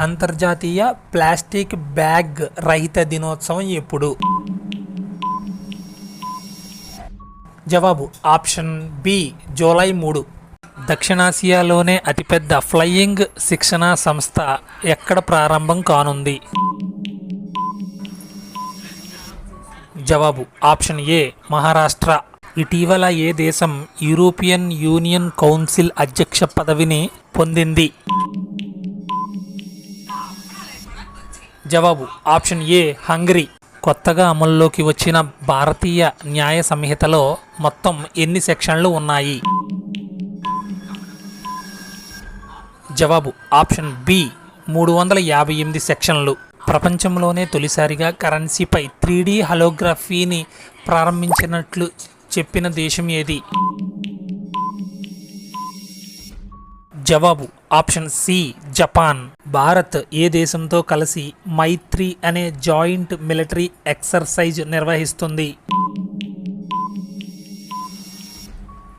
అంతర్జాతీయ plastic bag రహిత దినోత్సవం ఎప్పుడు? జవాబు ఆప్షన్ బి జూలై మూడు. దక్షిణాసియాలోనే అతిపెద్ద ఫ్లయింగ్ శిక్షణా సంస్థ ఎక్కడ ప్రారంభం కానుంది? జవాబు ఆప్షన్ ఏ మహారాష్ట్ర. ఇటీవల ఏ దేశం యూరోపియన్ యూనియన్ కౌన్సిల్ అధ్యక్ష పదవిని పొందింది? జవాబు. Option A Hungary. కొత్తగా అమల్లోకి వచ్చిన భారతీయ న్యాయ సంహితలో మొత్తం ఎన్ని సెక్షన్లు ఉన్నాయి? జవాబు. ఆప్షన్ బి మూడు వందల యాభై ఎనిమిది సెక్షన్లు. ప్రపంచంలోనే తొలిసారిగా కరెన్సీపై త్రీ డి హలోగ్రఫీని ప్రారంభించినట్లు చెప్పిన దేశం ఏది? జవాబు ఆప్షన్ సి జపాన్. భారత్ ఏ దేశంతో కలిసి మైత్రి అనే జాయింట్ మిలిటరీ ఎక్సర్సైజ్ నిర్వహిస్తుంది?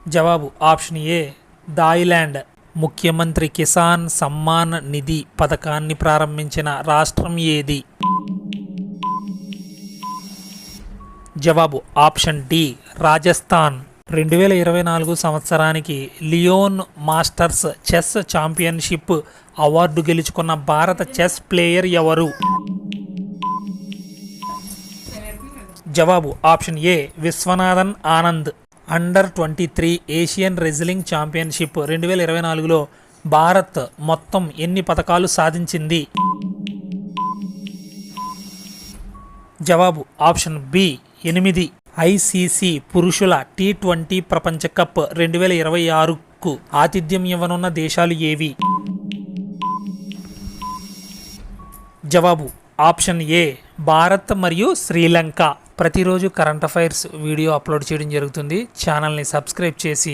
జవాబు ఆప్షన్ ఏ థాయిలాండ్. ముఖ్యమంత్రి కిసాన్ సమ్మాన్ నిధి పథకాన్ని ప్రారంభించిన రాష్ట్రం ఏది? జవాబు ఆప్షన్ డి రాజస్థాన్. రెండు వేల ఇరవై నాలుగు సంవత్సరానికి Leon masters chess championship award గెలుచుకున్న భారత చెస్ ప్లేయర్ ఎవరు? జవాబు option A Viswanathan Anand. Under twenty three Asian wrestling championship రెండు వేల ఇరవై నాలుగులో భారత్ మొత్తం ఎన్ని పథకాలు సాధించింది? జవాబు ఆప్షన్ బి ఎనిమిది. ఐసీసీ పురుషుల టీ ట్వంటీ ప్రపంచ కప్ రెండు వేల ఇరవై ఆరుకు ఆతిథ్యం ఇవ్వనున్న దేశాలు ఏవి? జవాబు. ఆప్షన్ ఏ భారత్ మరియు శ్రీలంక. ప్రతిరోజు కరెంట్ అఫైర్స్ వీడియో అప్లోడ్ చేయడం జరుగుతుంది. ఛానల్ని సబ్స్క్రైబ్ చేసి